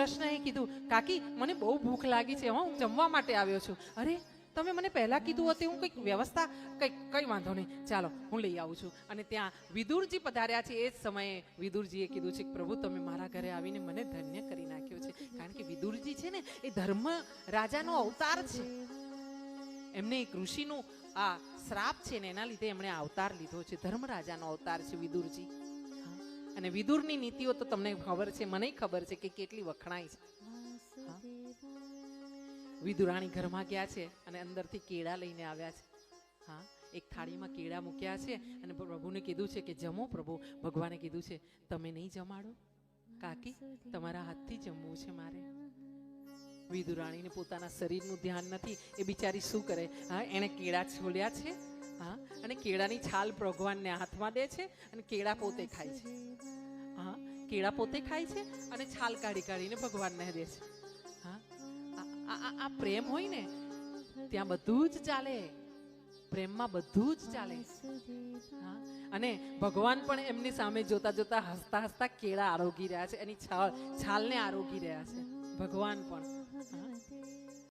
કૃષ્ણએ કીધું, કાકી, મને બહુ ભૂખ લાગી છે, હું જમવા માટે આવ્યો છું. અરે, તમે મને પહેલાં કીધું હતું હું કંઈક વ્યવસ્થા કંઈક કંઈ વાંધો નહીં. ચાલો, હું લઈ આવું છું. અને ત્યાં વિદુરજી પધાર્યા છે, એ જ સમયે વિદુરજીએ કીધું છે કે, પ્રભુ, તમે મારા ઘરે આવીને મને ધન્ય કરી નાખ્યો છે. કારણ કે વિદુરજી છે ને, એ ધર્મ રાજાનો અવતાર છે. એમને એક ઋષિનું આ શ્રાપ છે ને, એના લીધે એમણે અવતાર લીધો છે ધર્મરાજાનો અવતાર છે વિદુરજી. અને વિદુરની નીતિઓ તો તમને ખબર છે મને ખબર છે કે કેટલી વખણાય છે. વિદુરાણી ઘરમાં ગયા છે અને અંદરથી કેળા લઈને આવ્યા છે. હા એક થાળીમાં કેળા મૂક્યા છે અને પ્રભુને કીધું છે કે જમો પ્રભુ. ભગવાને કીધું છે તમે નહીં જમાડો? કાકી તમારા હાથથી જમવું છે મારે. વિદુરાણીને પોતાના શરીરનું ધ્યાન નથી એ બિચારી શું કરે? હા એણે કેળા છોલ્યા છે હા અને કેળાની છાલ ભગવાનને હાથમાં દે છે અને કેળા પોતે ખાય છે. હા, કેળા પોતે ખાય છે અને છાલ કાઢી કાઢીને ભગવાનને દે છે. હા, આ- પ્રેમ હોય ને, ત્યાં બધું જ ચાલે. પ્રેમમાં બધું જ ચાલે. હા, અને ભગવાન પણ એમની સામે જોતા જોતા હસતા હસતા કેળા આરોગી રહ્યા છે, એની છાલ, છાલને આરોગી રહ્યા છે. ભગવાન પણ